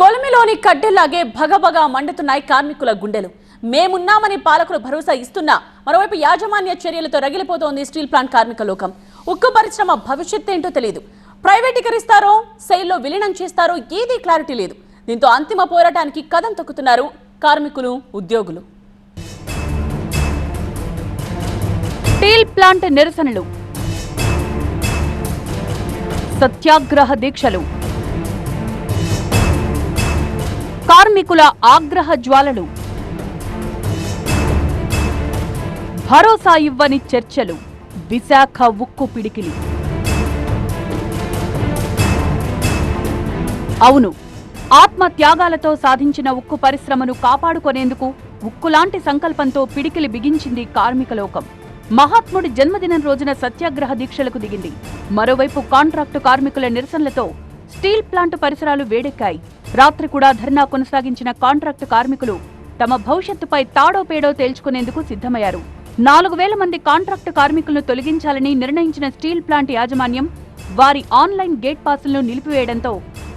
కొలమిలోని కడ్డెల్లాగే భగభగా మండుతున్నాయి కార్మికుల గుండెలు. మేమున్నామని పాలకులు భరోసా ఇస్తున్నా మరోవైపు యాజమాన్య చర్యలతో రగిలిపోతోంది స్టీల్ ప్లాంట్ కార్మిక లోకం. ఉక్కు పరిశ్రమ భవిష్యత్ ఏంటో తెలియదు ప్రైవేటీకరిస్తారో శైల్లో విలీనం చేస్తారో ఏదీ క్లారిటీ లేదు. దీంతో అంతిమ పోరాటానికి కదం తొక్కుతున్నారు కార్మికులు ఉద్యోగులు. స్టీల్ ప్లాంట్ నిరసనలు. సత్యాగ్రహ దీక్షలు. కార్మికుల ఆగ్రహ జ్వాలలు. భరోసా ఇవ్వని చర్చలు. విశాఖ ఉక్కు పిడికిలి. అవును ఆత్మ త్యాగాలతో సాధించిన ఉక్కు పరిశ్రమను కాపాడుకునేందుకు ఉక్కులాంటి సంకల్పంతో పిడికిలి బిగించింది కార్మిక లోకం. మహాత్ముడి జన్మదినం రోజున సత్యాగ్రహ దీక్షలకు దిగింది. మరోవైపు కాంట్రాక్టు కార్మికుల నిరసనలతో స్టీల్ ప్లాంట్ పరిసరాలు వేడెక్కాయి. రాత్రి కూడా ధర్నా కొనసాగించిన కాంట్రాక్టు కార్మికులు తమ భవిష్యత్తుపై తాడోపేడో తేల్చుకునేందుకు సిద్ధమయ్యారు. నాలుగు వేల మంది కాంట్రాక్టు కార్మికులను తొలగించాలని నిర్ణయించిన స్టీల్ ప్లాంట్ యాజమాన్యం వారి ఆన్లైన్ గేట్ పాసులను నిలిపివేయడంతో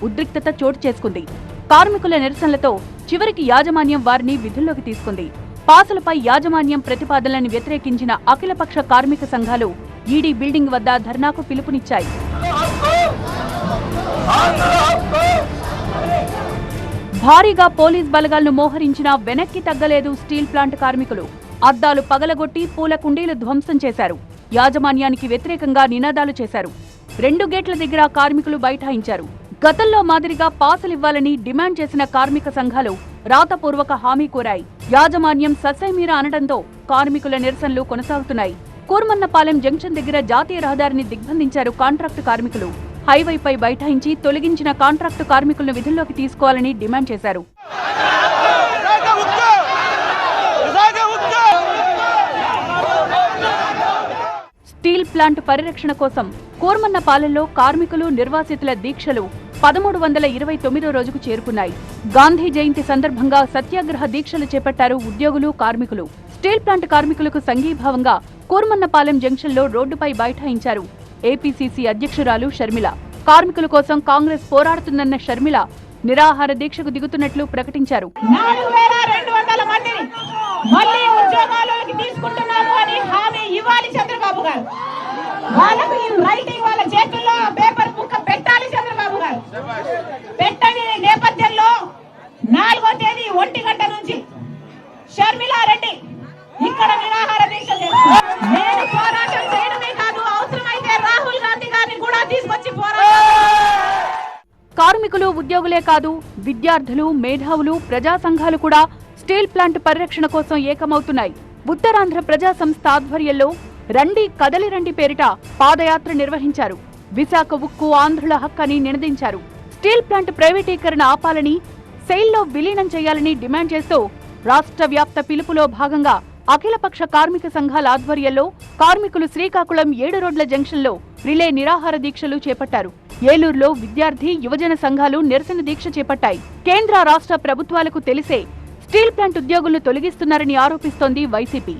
ఉద్రిక్తత చోటు చేసుకుంది. కార్మికుల నిరసనలతో చివరికి యాజమాన్యం వారిని విధుల్లోకి తీసుకుంది. పాసులపై యాజమాన్యం ప్రతిపాదనలను వ్యతిరేకించిన అఖిలపక్ష కార్మిక సంఘాలు ఈడీ బిల్డింగ్ వద్ద ధర్నాకు పిలుపునిచ్చాయి. భారీగా పోలీస్ బలగాలను మోహరించినా వెనక్కి తగ్గలేదు స్టీల్ ప్లాంట్ కార్మికులు. అద్దాలు పగలగొట్టి పూల కుండీలు ధ్వంసం చేశారు. యాజమాన్యానికి వ్యతిరేకంగా నినాదాలు చేశారు. రెండు గేట్ల దగ్గర కార్మికులు బైఠాయించారు. గతంలో మాదిరిగా పాసులివ్వాలని డిమాండ్ చేసిన కార్మిక సంఘాలు రాతపూర్వక హామీ కోరాయి. యాజమాన్యం ససైమీర అనడంతో కార్మికుల నిరసనలు కొనసాగుతున్నాయి. కూర్మన్నపాలెం జంక్షన్ దగ్గర జాతీయ రహదారిని దిగ్బంధించారు కాంట్రాక్టు కార్మికులు. హైవేపై బైఠాయించి తొలగించిన కాంట్రాక్టు కార్మికులను విధుల్లోకి తీసుకోవాలని డిమాండ్ చేశారు. స్టీల్ ప్లాంట్ పరిరక్షణ కోసం కోర్మన్నపాలెంలో కార్మికులు నిర్వాసితుల దీక్షలు పదమూడు వందల ఇరవై తొమ్మిదో రోజుకు చేరుకున్నాయి. గాంధీ జయంతి సందర్భంగా సత్యాగ్రహ దీక్షలు చేపట్టారు ఉద్యోగులు కార్మికులు. స్టీల్ ప్లాంట్ కార్మికులకు సంఘీభావంగా కూర్మన్నపాలెం జంక్షన్లో రోడ్డుపై బైఠాయించారు. ఏపీసీసీ అధ్యక్షురాలు షర్మిల. కార్మికుల కోసం కాంగ్రెస్ పోరాడుతుందన్న షర్మిల నిరాహార దీక్షకు దిగుతున్నట్లు ప్రకటించారు. నాలుగు వేల రెండు వందల మందిని మళ్ళీ ఉద్యోగాల్లోకి తీసుకుంటున్నాము అని హామీ ఇవ్వాలి చంద్రబాబు గారు. వాళ్ళకు ఈ రైటింగ్ వాళ్ళ చేతుల్లో పేపర్ బుక్ పెట్టాలి చంద్రబాబు గారు. ఉద్యోగులే కాదు విద్యార్థులు మేధావులు ప్రజా సంఘాలు కూడా స్టీల్ ప్లాంట్ పరిరక్షణ కోసం ఏకమవుతున్నాయి. ఉత్తరాంధ్ర ప్రజా సంస్థ ఆధ్వర్యంలో రండి కదలి రండి పేరిట పాదయాత్ర నిర్వహించారు. విశాఖ ఉక్కు ఆంధ్రుల హక్కని నినదించారు. స్టీల్ ప్లాంట్ ప్రైవేటీకరణ ఆపాలని సెయిల్లో విలీనం చేయాలని డిమాండ్ చేస్తూ రాష్ట్ర వ్యాప్త పిలుపులో భాగంగా అఖిలపక్ష కార్మిక సంఘాల ఆధ్వర్యంలో కార్మికులు శ్రీకాకుళం ఏడు రోడ్ల జంక్షన్లో రిలే నిరాహార దీక్షలు చేపట్టారు. ఏలూరులో విద్యార్థి యువజన సంఘాలు నిరసన దీక్ష చేపట్టాయి. కేంద్ర రాష్ట్ర ప్రభుత్వాలకు తెలిసే స్టీల్ ప్లాంట్ ఉద్యోగులను తొలగిస్తున్నారని ఆరోపిస్తోంది వైసీపీ.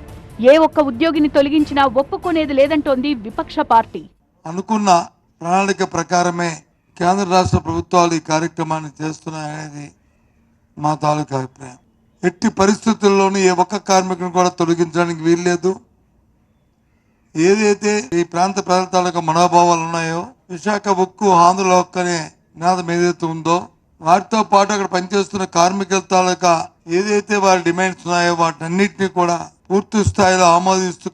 ఏ ఒక్క ఉద్యోగిని తొలగించినా ఒప్పుకునేది లేదంటోంది విపక్ష పార్టీ. అనుకున్న ప్రణాళిక ప్రకారమే కేంద్ర రాష్ట్ర ప్రభుత్వాలు ఈ కార్యక్రమాన్ని చేస్తున్నాయనేది మా తాలూకా అభిప్రాయం. ఎట్టి పరిస్థితుల్లోనూ ఏ ఒక్క కార్మికుని కూడా తొలగించడానికి వీల్లేదు. ఏదైతే ఈ ప్రాంత ప్రాంతాలకు మనోభావాలు ఉన్నాయో విశాఖ ఉక్కు ఆంధ్ర ఒక్కనే నినాదం ఏదైతే ఉందో వాటితో పాటు అక్కడ పనిచేస్తున్న కార్మికుల తాలూకా ఏదైతే వారి డిమాండ్స్ ఉన్నాయో వాటన్నిటిని కూడా పూర్తి స్థాయిలో ఆమోదిస్తూ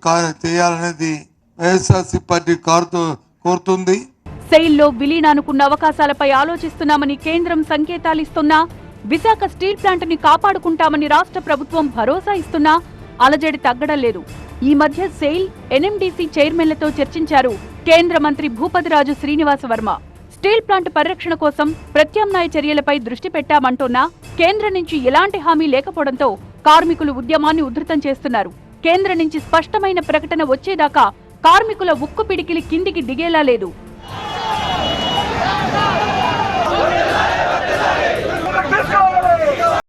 చేయాలనేది వైఎస్ఆర్సీ పార్టీ కారుతో కోరుతుంది. సెయిల్లో విలీనానుకున్న అవకాశాలపై ఆలోచిస్తున్నామని కేంద్రం సంకేతాలిస్తున్నా విశాఖ స్టీల్ ప్లాంట్ని కాపాడుకుంటామని రాష్ట్ర ప్రభుత్వం భరోసా ఇస్తున్నా అలజడి తగ్గడం లేదు. ఈ మధ్య సెయిల్ ఎన్ఎండీసీ చైర్మన్లతో చర్చించారు కేంద్ర మంత్రి భూపతిరాజు శ్రీనివాస వర్మ స్టీల్ ప్లాంట్ పరిరక్షణ కోసం ప్రత్యామ్నాయ చర్యలపై దృష్టి పెట్టామంటున్నా కేంద్రం నుంచి ఎలాంటి హామీ లేకపోవడంతో కార్మికులు ఉద్యమాన్ని ఉధృతం చేస్తున్నారు. కేంద్రం నుంచి స్పష్టమైన ప్రకటన వచ్చేదాకా కార్మికుల ఉక్కు పిడికిలి కిందికి దిగేలా లేదు.